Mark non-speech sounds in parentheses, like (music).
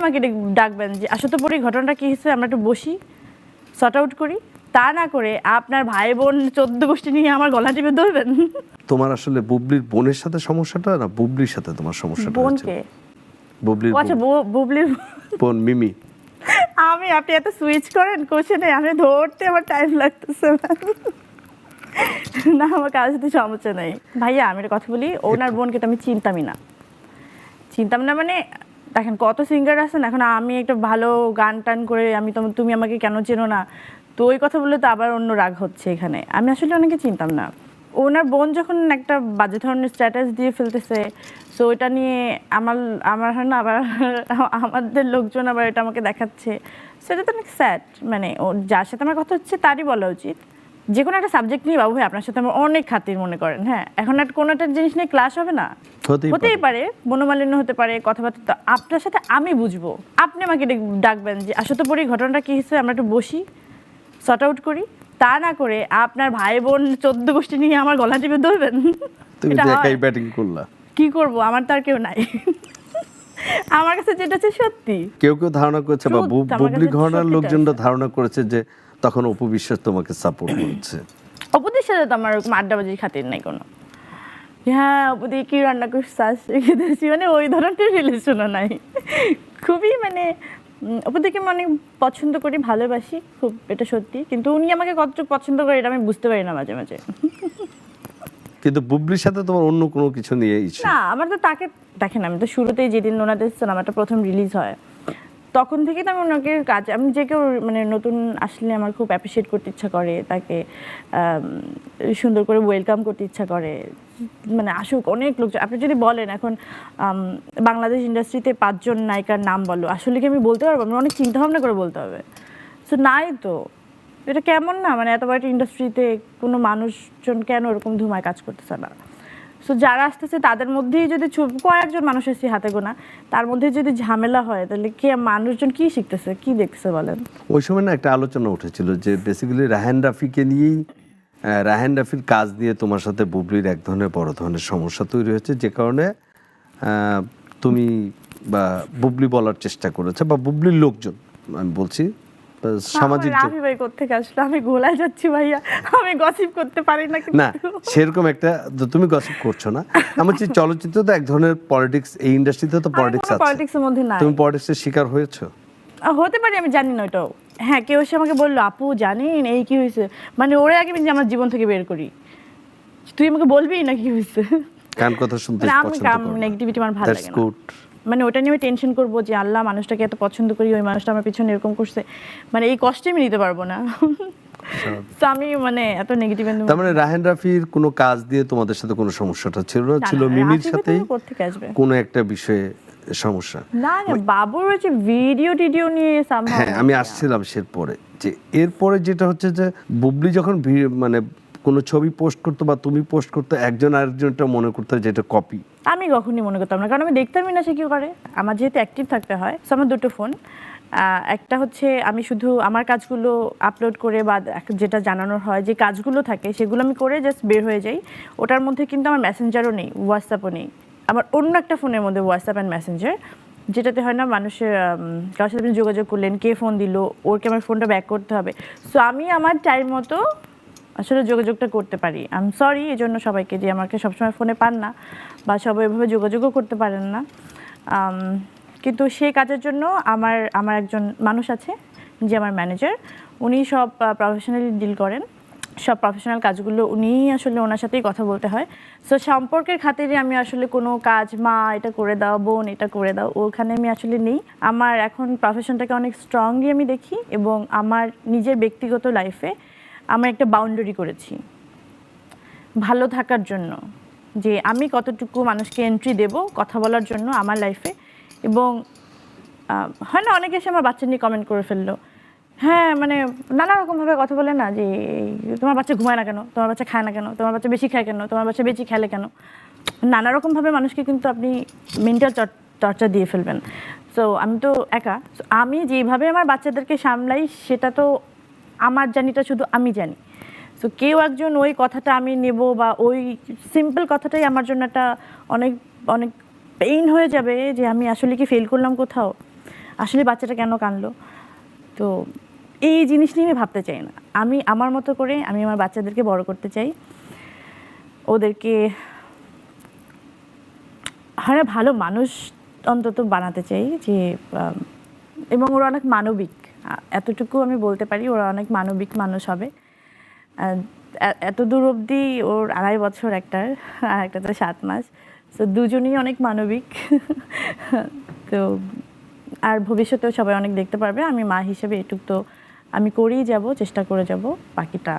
আমাকে ডাকবেন যে আসলে তো পরে ঘটনাটা কি হয়েছে? আমরা একটু বসি সর্ট আউট করি। তা না করে আপনার ভাই বোন চোদ্দ গোষ্ঠী নিয়ে আমার গলা টিপে ধরবেন। তোমার আসলে বুবলির বোনের সাথে সমস্যাটা না বুবলির সাথে তোমার সমস্যাটা? বোনকে? বুবলির আচ্ছা বুবলির বোন। মিমি। আমি আপনি এত সুইচ করেন কোশ্চেনে আমি ধরতে আমার টাইম লাগতেছে না। আমার কারোর সাথে সমস্যা নেই। ভাইয়া আমি একটা কথা বলি ওনার বোনকে তো আমি চিনতামই না। চিনতাম না মানে দেখেন কত সিঙ্গার আছেন, এখন আমি একটা ভালো গান টান করে আমি তো তুমি আমাকে কেন চেনো না? তো ওই কথা বললে তো আবার অন্য রাগ হচ্ছে এখানে। আমি আসলে অনেকে চিনতাম না। ওনার বোন যখন একটা বাজে ধরনের স্ট্যাটাস দিয়ে ফেলতেছে সো এটা নিয়ে আমার আমার হয় না আবার (laughs) আমাদের লোকজন আবার এটা আমাকে দেখাচ্ছে। সেটা তো অনেক স্যাড মানে ও যার সাথে আমার কথা হচ্ছে তারই বলা উচিত। যে কোনো একটা সাবজেক্ট নিয়ে বাবু ভাই আপনার সাথে আমার অনেক খাতির মনে করেন হ্যাঁ? এখন একটা কোনো একটা জিনিস নিয়ে ক্লাস হবে না? হতেই পারে। মনোমালিন্য হতে পারে কথাবার্তা। তো আপনার সাথে আমি বুঝব। আপনি আমাকে ডাকবেন যে আসলে তো পরে ঘটনাটা কি হয়েছে? আমরা একটু বসি সর্ট আউট করি। তা না করে আপনার ভাই বোন চোদ্দ গোষ্ঠী নিয়ে আমার গলা টিপে ধরবেন। তুমি এটা একাই ব্যাটিং করলা। কি করব? আমার তো আর কেউ নাই। আমার কাছে যেটা হচ্ছে সত্যি। কেউ কেউ ধারণা করেছে বা বুবলি ঘরনার লোকজনরা ধারণা করেছে যে তখন অপু বিশ্বাস তোমাকে সাপোর্ট করছে। অপুদের সাথে তো আমার আড্ডাবাজির খাতির নাই কোনো। হ্যাঁ অপুদি কি রান্না করছিস রেখে দিয়েছি মানে ওই ধরনের রিলেশনও নাই। খুবই মানে অপুদিকে আমি অনেক পছন্দ করি ভালোবাসি খুব এটা সত্যি কিন্তু উনি আমাকে কতটুকু পছন্দ করে এটা আমি বুঝতে পারি না মাঝে মাঝে। কিন্তু বুবলির সাথে তোমার অন্য কোনো কিছু নিয়ে ইচ্ছে? না আমার তো তাকে দেখেন আমি তো শুরুতেই যেদিন ওনাদের সিনেমাটা প্রথম রিলিজ হয় তখন থেকেই তো আমি ওনাকে কাজ, আমি যে কেউ মানে নতুন আসলে আমার খুব অ্যাপ্রিসিয়েট করতে ইচ্ছা করে, তাকে সুন্দর করে ওয়েলকাম করতে ইচ্ছা করে। মানে আসুক, অনেক লোক, আপনি যদি বলেন এখন বাংলাদেশ ইন্ডাস্ট্রিতে পাঁচজন নায়িকার নাম বলো, আসলে কি আমি বলতে পারব? আমি অনেক চিন্তা ভাবনা করে বলতে হবে। সো নাই তো। এটা কেমন না? মানে এত বড় ইন্ডাস্ট্রিতে কোনো মানুষজন কেন ওরকম ধুমায় কাজ করতেছে না? সো যারা আসতেছে, তাদের মধ্যেই যদি কয়েকজন মানুষ এসে হাতে গোনা, তার মধ্যে যদি ঝামেলা হয়, তাহলে কে, মানুষজন কি শিখতেছে? কি দেখতেছে বলেন? ওই সময় না একটা আলোচনা উঠেছিল যে বেসিক্যালি রাহান রাফিকে নিয়েই রাহান রাফির কাজ দিয়ে তোমার সাথে বুবলির এক ধরনের, বড় ধরনের সমস্যা তৈরি হয়েছে। যে কারণে তুমি বা বুবলি বলার চেষ্টা করেছে, বা বুবলির লোকজন, আমি বলছি সামাজিক রাফি ভাই আসলো? আমি গোলায় যাচ্ছি ভাইয়া। আমি গসিপ করতে পারি না না সেরকম একটা তুমি গসিপ করছ না। আমার যে চলচ্চিত্র তো এক ধরনের পলিটিক্স এই ইন্ডাস্ট্রিতে তো পলিটিক্স আছে। মধ্যে নাই। তুমি পলিটিক্সের শিকার হয়েছো? হতে পারে আমি জানি না ওটাও হ্যাঁ কেউ এসে আমাকে বলল আপু জানেন এই কি হয়েছে? মানে ওরে আগে আমি যে আমার জীবন থেকে বের করি। তুই আমাকে বলবি না কি হয়েছে? কান কথা শুনতে মানে পছন্দ করো নেগেটিভিটি আমার ভালো লাগে না। মানে ওটা নিয়ে আমি টেনশন করব যে আল্লাহ মানুষটাকে এত পছন্দ করি ওই মানুষটা আমার পিছনে এরকম করছে। মানে এই কষ্টে আমি নিতে পারব না। তো আমি মানে এত নেগেটিভ তার মানে রাহেন রাফির কোনো কাজ দিয়ে তোমাদের সাথে কোনো সমস্যাটা ছিল? না ছিল মিমির আসবে? কোনো একটা বিষয়ে সমস্যা? না না বাবুর হচ্ছে ভিডিও টিডিও নিয়ে হ্যাঁ আমি আসছিলাম সের পরে। যে এরপরে যেটা হচ্ছে যে বুবলি যখন মানে কোনো ছবি পোস্ট করতো বা তুমি পোস্ট করতো একজন আরেকজনটা মনে করতো যে এটা কপি আমি কখনই মনে করতাম না। কারণ আমি দেখতামই না সে কী করে। আমার যেহেতু অ্যাক্টিভ থাকতে হয় সো আমার দুটো ফোন একটা হচ্ছে আমি শুধু আমার কাজগুলো আপলোড করে বা যেটা জানানোর হয়, যে কাজগুলো থাকে, সেগুলো আমি করে জাস্ট বের হয়ে যাই। ওটার মধ্যে কিন্তু আমার মেসেঞ্জারও নেই হোয়াটসঅ্যাপও নেই। আমার অন্য একটা ফোনের মধ্যে হোয়াটসঅ্যাপ অ্যান্ড মেসেঞ্জার যেটাতে হয় না মানুষের কারোর সাথে যোগাযোগ করলেন, কে ফোন দিল ওরকে আমার ফোনটা ব্যাক করতে হবে। সো আমি আমার টাইম মতো আসলে যোগাযোগটা করতে পারি। আই এম সরি এই জন্য সবাইকে যে আমাকে সবসময় ফোনে পান না বা সবাই এভাবে যোগাযোগও করতে পারেন না। কিন্তু সেই কাজের জন্য আমার আমার একজন মানুষ আছে যে আমার ম্যানেজার উনি সব প্রফেশনালি ডিল করেন। সব প্রফেশনাল কাজগুলো উনিই আসলে ওনার সাথেই কথা বলতে হয়। সো সম্পর্কের খাতিরে আমি আসলে কোনো কাজ, মা, এটা করে দাও, বোন, এটা করে দাও, ওখানে আমি আসলে নেই। আমার এখন প্রফেশনটাকে অনেক স্ট্রংলি আমি দেখি এবং আমার নিজের ব্যক্তিগত লাইফে আমার একটা বাউন্ডারি করেছি। ভালো থাকার জন্য, যে আমি কতটুকু মানুষকে এন্ট্রি দেব কথা বলার জন্য আমার লাইফে এবং হয় না, অনেকে এসে আমার বাচ্চা নিয়ে কমেন্ট করে ফেলল। হ্যাঁ মানে নানা রকমভাবে কথা বলে না যে, তোমার বাচ্চা ঘুমায় না কেন? তোমার বাচ্চা খায় না কেন? তোমার বাচ্চা বেশি খায় কেন? তোমার বাচ্চা বেশি খেলে কেন? নানা রকমভাবে মানুষকে কিন্তু আপনি মেন্টাল চর্চা দিয়ে ফেলবেন। সো আমি তো একা। আমি যেভাবে আমার বাচ্চাদেরকে সামলাই, সেটা তো আমার জানিটা শুধু আমি জানি। সো কেউ একজন ওই কথাটা আমি নেব বা ওই সিম্পল কথাটাই আমার জন্য একটা অনেক অনেক পেইন হয়ে যাবে যে আমি আসলে কি ফেল করলাম কোথাও? আসলে বাচ্চাটা কেন কানলো? তো এই জিনিস নিয়ে আমি ভাবতে চাই না। আমি আমার মতো করে আমি আমার বাচ্চাদেরকে বড় করতে চাই। ওদেরকে হয় ভালো মানুষ অন্তত বানাতে চাই যে এবং ওরা অনেক মানবিক। এতটুকু আমি বলতে পারি, ওরা অনেক মানবিক মানুষ হবে। এত দূর অবধি ওর আড়াই বছর একটার, আর একটা তো সাত মাস। তো দুজনেই অনেক মানবিক। তো, আর ভবিষ্যতেও সবাই অনেক দেখতে পারবে। আমি মা হিসেবে এটুক তো আমি করেই যাব, চেষ্টা করে যাব, বাকিটা